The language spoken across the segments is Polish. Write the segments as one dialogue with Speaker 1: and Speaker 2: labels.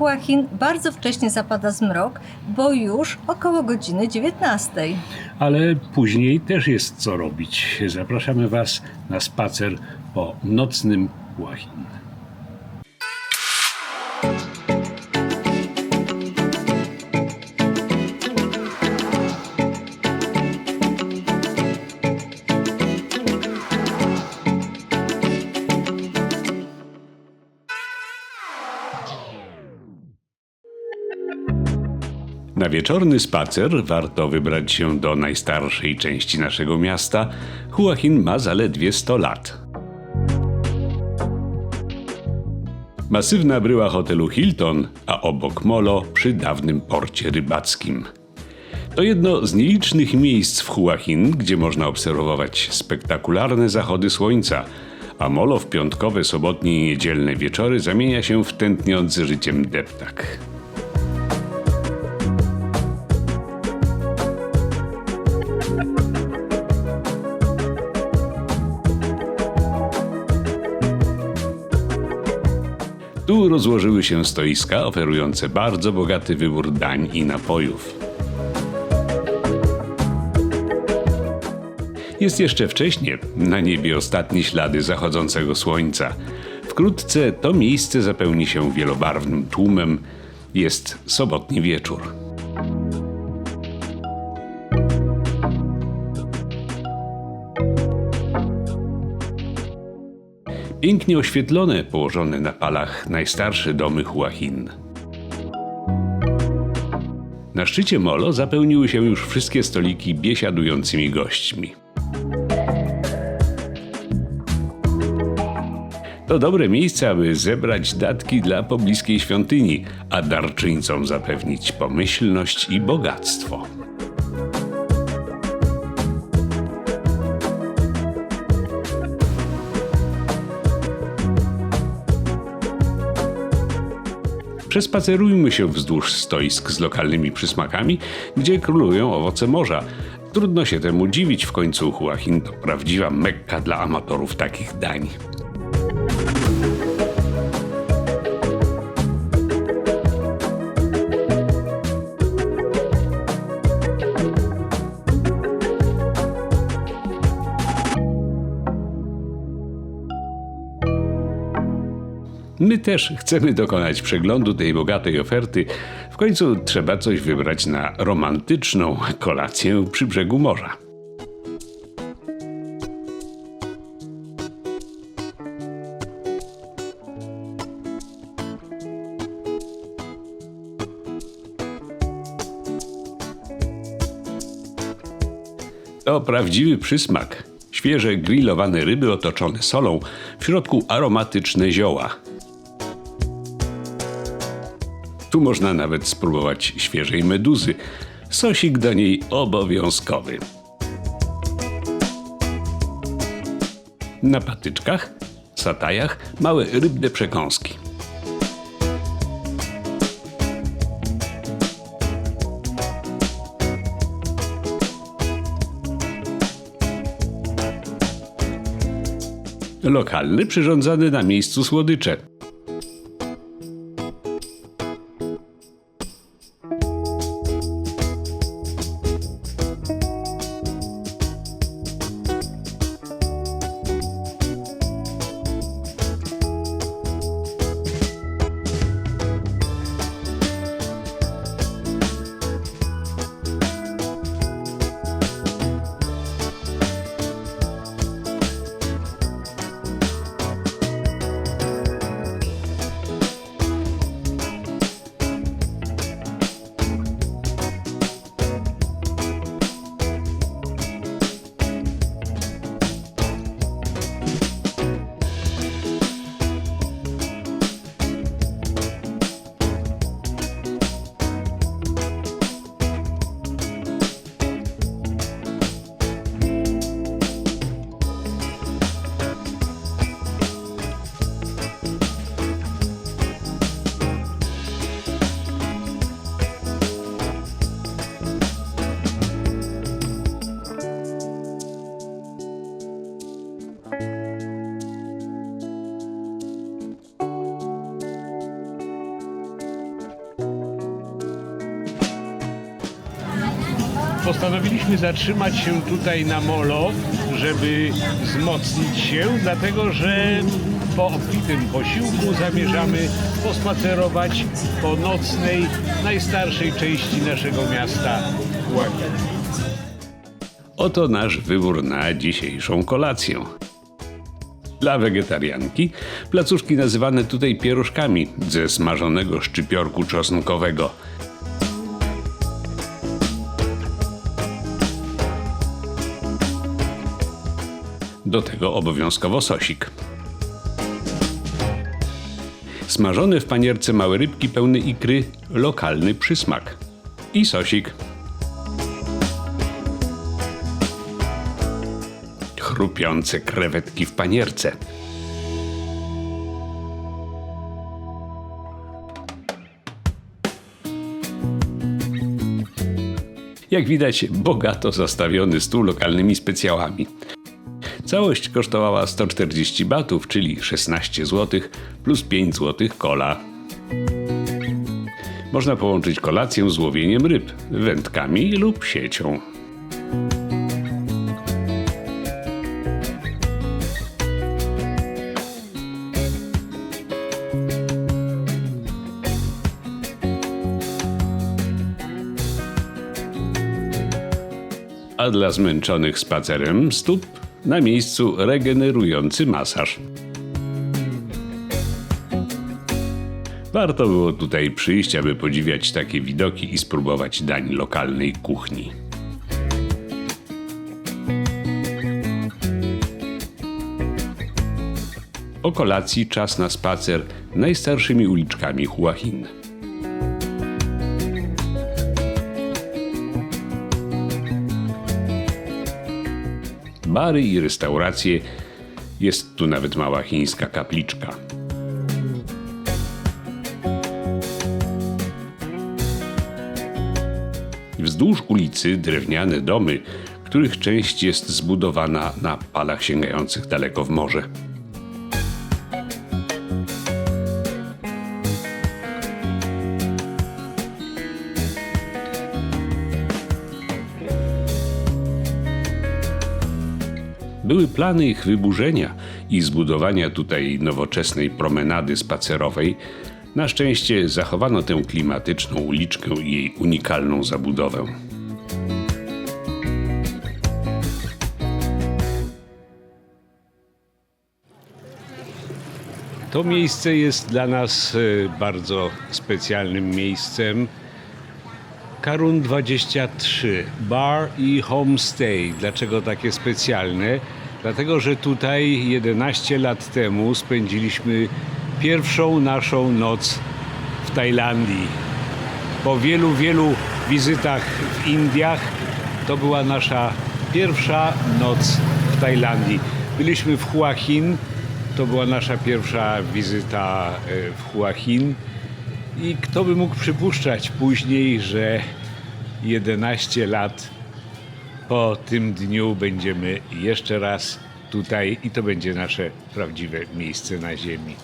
Speaker 1: Huachin bardzo wcześnie zapada zmrok, bo już około godziny 19.
Speaker 2: Ale później też jest co robić. Zapraszamy Was na spacer po nocnym Łachin. Na wieczorny spacer warto wybrać się do najstarszej części naszego miasta. Huachin ma zaledwie 100 lat. Masywna bryła hotelu Hilton, a obok molo przy dawnym porcie rybackim. To jedno z nielicznych miejsc w Huachin, gdzie można obserwować spektakularne zachody słońca, a molo w piątkowe, sobotnie i niedzielne wieczory zamienia się w tętniący życiem deptak. Tu rozłożyły się stoiska oferujące bardzo bogaty wybór dań i napojów. Jest jeszcze wcześnie, na niebie ostatnie ślady zachodzącego słońca. Wkrótce to miejsce zapełni się wielobarwnym tłumem. Jest sobotni wieczór. Pięknie oświetlone, położone na palach najstarsze domy Huachin. Na szczycie molo zapełniły się już wszystkie stoliki biesiadującymi gośćmi. To dobre miejsce, aby zebrać datki dla pobliskiej świątyni, a darczyńcom zapewnić pomyślność i bogactwo. Przespacerujmy się wzdłuż stoisk z lokalnymi przysmakami, gdzie królują owoce morza. Trudno się temu dziwić, w końcu Huachin to prawdziwa mekka dla amatorów takich dań. My też chcemy dokonać przeglądu tej bogatej oferty. W końcu trzeba coś wybrać na romantyczną kolację przy brzegu morza. To prawdziwy przysmak. Świeże grillowane ryby otoczone solą, w środku aromatyczne zioła. Tu można nawet spróbować świeżej meduzy. Sosik do niej obowiązkowy. Na patyczkach, satajach małe rybne przekąski. Lokalny przyrządzany na miejscu słodycze.
Speaker 3: Postanowiliśmy zatrzymać się tutaj na molo, żeby wzmocnić się, dlatego że po obfitym posiłku zamierzamy pospacerować po nocnej, najstarszej części naszego miasta Huaquin.
Speaker 2: Oto nasz wybór na dzisiejszą kolację. Dla wegetarianki placuszki nazywane tutaj pierożkami ze smażonego szczypiorku czosnkowego. Do tego obowiązkowo sosik. Smażone w panierce małe rybki pełne ikry, lokalny przysmak. I sosik. chrupiące krewetki w panierce. Jak widać, bogato zastawiony stół lokalnymi specjałami. Całość kosztowała 140 batów, czyli 16 zł, plus 5 zł kola. Można połączyć kolację z łowieniem ryb, wędkami lub siecią. a dla zmęczonych spacerem stóp na miejscu regenerujący masaż. Warto było tutaj przyjść, aby podziwiać takie widoki i spróbować dań lokalnej kuchni. O kolacji czas na spacer najstarszymi uliczkami Huachin. Bary i restauracje. Jest tu nawet mała chińska kapliczka. Wzdłuż ulicy drewniane domy, których część jest zbudowana na palach sięgających daleko w morze. Były plany ich wyburzenia i zbudowania tutaj nowoczesnej promenady spacerowej. Na szczęście zachowano tę klimatyczną uliczkę i jej unikalną zabudowę. To miejsce jest dla nas e, bardzo specjalnym miejscem. Karun 23, bar i homestay. Dlaczego takie specjalne? Dlatego, że tutaj 11 lat temu spędziliśmy pierwszą naszą noc w Tajlandii. Po wielu, wielu wizytach w Indiach to była nasza pierwsza noc w Tajlandii. Byliśmy w Hua Hin, to była nasza pierwsza wizyta e, w Hua Hin. I kto by mógł przypuszczać później, że 11 lat po tym dniu będziemy jeszcze raz tutaj i to będzie nasze prawdziwe miejsce na ziemi.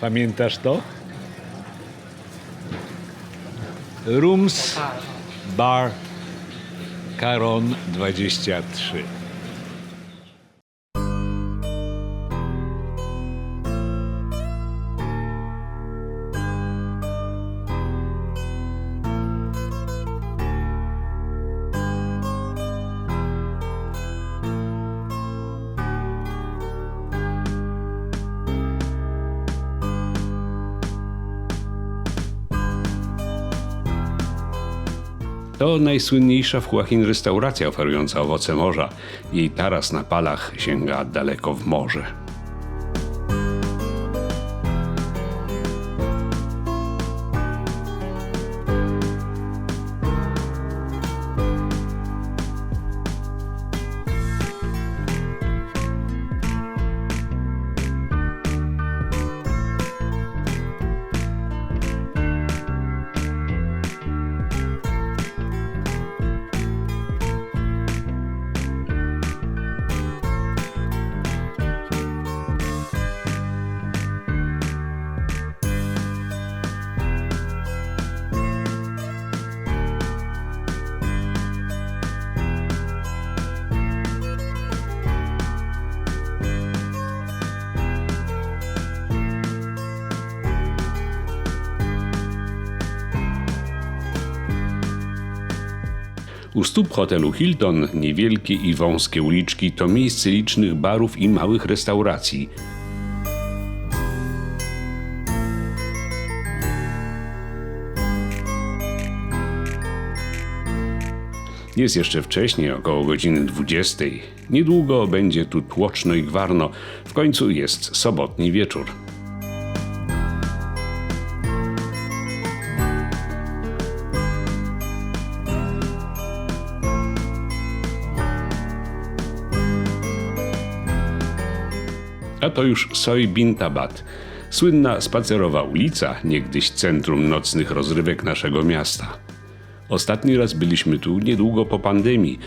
Speaker 2: Pamiętasz to? Rooms Bar Caron 23. To najsłynniejsza w Huachin restauracja oferująca owoce morza. Jej taras na palach sięga daleko w morze. U stóp hotelu Hilton niewielkie i wąskie uliczki to miejsce licznych barów i małych restauracji. Jest jeszcze wcześniej, około godziny 20. Niedługo będzie tu tłoczno i gwarno. W końcu jest sobotni wieczór. To już Soi Bintabat, słynna spacerowa ulica, niegdyś centrum nocnych rozrywek naszego miasta. Ostatni raz byliśmy tu niedługo po pandemii.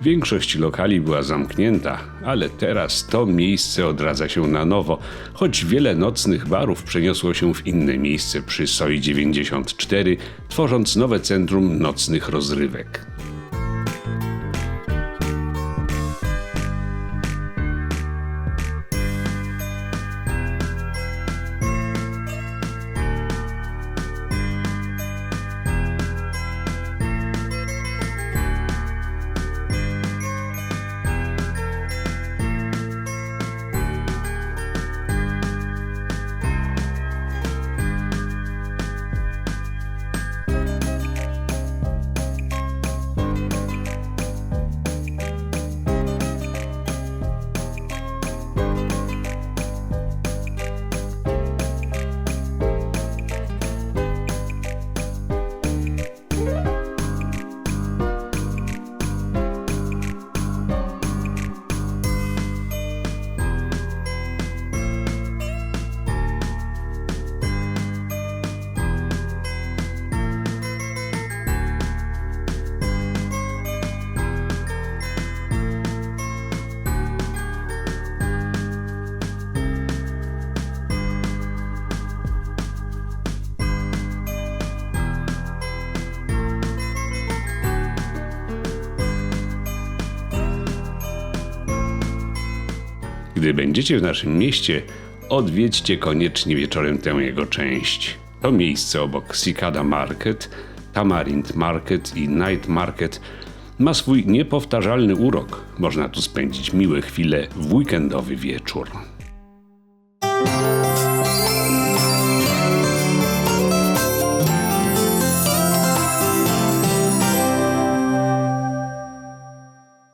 Speaker 2: Większość lokali była zamknięta, ale teraz to miejsce odradza się na nowo, choć wiele nocnych barów przeniosło się w inne miejsce przy Soi 94, tworząc nowe centrum nocnych rozrywek. Gdy będziecie w naszym mieście, odwiedźcie koniecznie wieczorem tę jego część. To miejsce obok Cicada Market, Tamarind Market i Night Market ma swój niepowtarzalny urok. Można tu spędzić miłe chwile w weekendowy wieczór.